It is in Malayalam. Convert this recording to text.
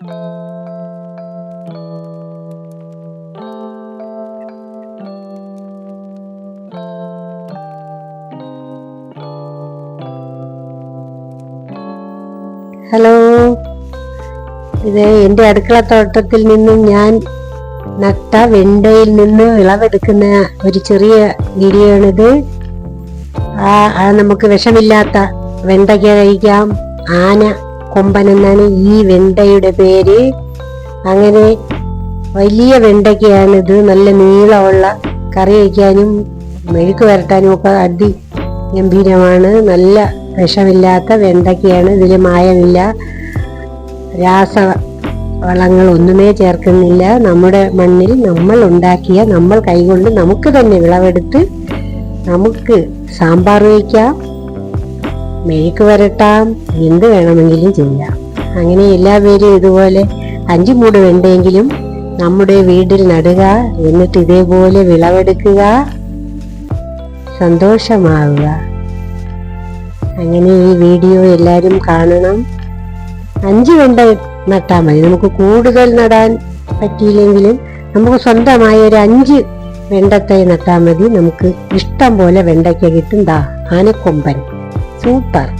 ഹലോ. ഇത് എന്റെ അടുക്കളത്തോട്ടത്തിൽ നിന്നും ഞാൻ നട്ട വെണ്ടയിൽ നിന്ന് വിളവെടുക്കുന്ന ഒരു ചെറിയ വീഡിയോ ആ നമുക്ക് വിഷമില്ലാത്ത വെണ്ടയ്ക്ക കഴിക്കാം ആന കൊമ്പൻ എന്നാണ് ഈ വെണ്ടയുടെ പേര്. അങ്ങനെ വലിയ വെണ്ടയ്ക്കാണിത്. നല്ല നീളമുള്ള കറി വയ്ക്കാനും മെഴുക്ക് വരട്ടാനും ഒക്കെ അടി ഗംഭീരമാണ്. നല്ല വിഷമില്ലാത്ത വെണ്ടയ്ക്കയാണ് ഇതിൽ മായമില്ല. രാസ വളങ്ങൾ ഒന്നുമേ ചേർക്കുന്നില്ല. നമ്മുടെ മണ്ണിൽ നമ്മൾ ഉണ്ടാക്കിയ നമ്മൾ കൈകൊണ്ട് നമുക്ക് തന്നെ വിളവെടുത്ത് നമുക്ക് സാമ്പാർ വയ്ക്കാം. മെഴുക്ക് വരട്ടാം എന്ത് വേണമെങ്കിലും ചെയ്യാം. അങ്ങനെ എല്ലാ പേരും ഇതുപോലെ അഞ്ചു മൂട് വേണ്ടെങ്കിലും നമ്മുടെ വീട്ടിൽ നടുക എന്നിട്ട് ഇതേപോലെ വിളവെടുക്കുക സന്തോഷമാവുക. അങ്ങനെ ഈ വീഡിയോ എല്ലാവരും കാണണം. അഞ്ച് വെണ്ട നട്ടാൽ മതി. നമുക്ക് കൂടുതൽ നടാൻ പറ്റിയില്ലെങ്കിലും നമുക്ക് സ്വന്തമായ ഒരു അഞ്ച് വെണ്ടത്തൈ നട്ടാൽ മതി. നമുക്ക് ഇഷ്ടം പോലെ വെണ്ടയ്ക്ക കിട്ടും. ദാ ആനക്കൊമ്പൻ. 主板